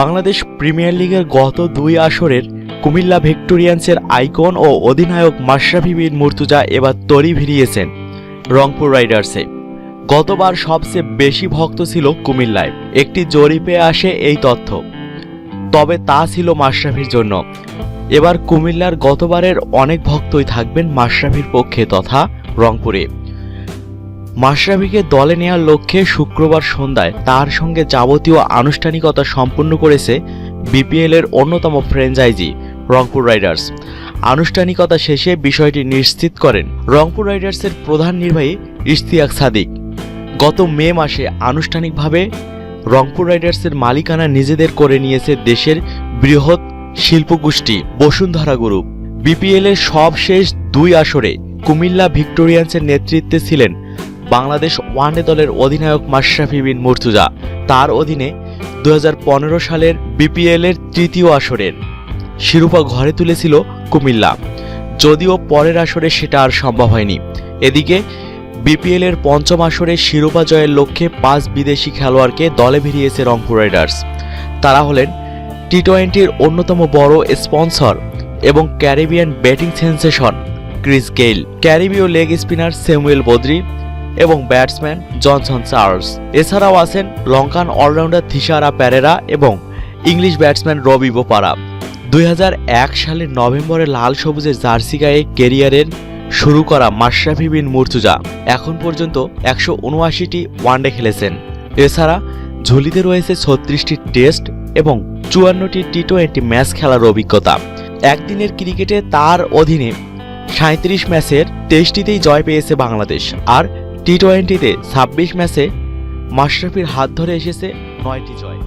Bangladesh premier লিগের গত দুই আসরের কুমিল্লা ভিক্টোরিয়ান্সের আইকন ও অধিনায়ক মাশরাফি বিন মুর্তুজা এবার তরি ভিড়িয়েছেন রংপুর রাইডার্সে। গতবার সবচেয়ে বেশি ভক্ত ছিল কুমিল্লায়। একটি জরিপে আসে এই তথ্য। তবে তা ছিল মাশরাফির জন্য। এবার কুমিল্লার গতবারের অনেক ভক্তই থাকবেন মাশরাফির পক্ষে তথা রংপুরে। মাশরাফিকে দলে নেওয়ার লক্ষ্যে শুক্রবার সন্ধ্যায় তার সঙ্গে যাবতীয় আনুষ্ঠানিকতা সম্পন্ন করেছে বিপিএল এর অন্যতম ফ্র্যাঞ্চাইজি রংপুর রাইডার্স। আনুষ্ঠানিকতা শেষে বিষয়টি নিশ্চিত করেন রংপুর রাইডার্সের প্রধান নির্বাহী ইশতিয়াক সাদিক। গত মে মাসে আনুষ্ঠানিকভাবে রংপুর রাইডার্সের মালিকানা নিজেদের করে নিয়েছে দেশের বৃহৎ শিল্পগোষ্ঠী বসুন্ধরা গ্রুপ। বিপিএল এর সবশেষ দুই আসরে কুমিল্লা ভিক্টোরিয়ান্সের নেতৃত্বে ছিলেন বাংলাদেশ ওয়ানডে দলের অধিনায়ক মাশরাফি বিন মুর্তুজা। তার অধীনে দু সালের বিপিএল এর তৃতীয় আসরের শিরোপা ঘরে তুলেছিল কুমিল্লা। যদিও পরের আসরে সেটা আর সম্ভব হয়নি। এদিকে বিপিএল এর পঞ্চম আসরে শিরোপা জয়ের লক্ষ্যে পাঁচ বিদেশি খেলোয়াড়কে দলে ভিড়িয়েছে রংপুর রাইডার্স। তারা হলেন টি টোয়েন্টির অন্যতম বড় স্পন্সর এবং Caribbean batting sensation Chris Gayle. ক্যারিবীয় leg spinner Samuel Badree এবং ব্যাটসম্যান জনসন চার্লস। এছাড়াও আছেন লঙ্কান অলরাউন্ডার থিসারা প্যারেরা এবং ইংলিশ ব্যাটসম্যান রবি বোপারা দুই সালের নভেম্বরে লাল সবুজের জার্সি গায়ে কেরিয়ারের শুরু করা মাশরাফি বিন মুর্তুজা এখন পর্যন্ত একশো উনআশিটি ওয়ানডে খেলেছেন। এছাড়া ঝুলিতে রয়েছে ছত্রিশটি টেস্ট এবং চুয়ান্নটি টি টোয়েন্টি ম্যাচ খেলার অভিজ্ঞতা। একদিনের ক্রিকেটে তার অধীনে সাঁত্রিশ ম্যাচের তেইশটিতেই জয় পেয়েছে বাংলাদেশ। আর টি টোয়েন্টিতে ছাব্বিশ ম্যাচে মাশরাফির হাত ধরে এসেছে নয়টি জয়।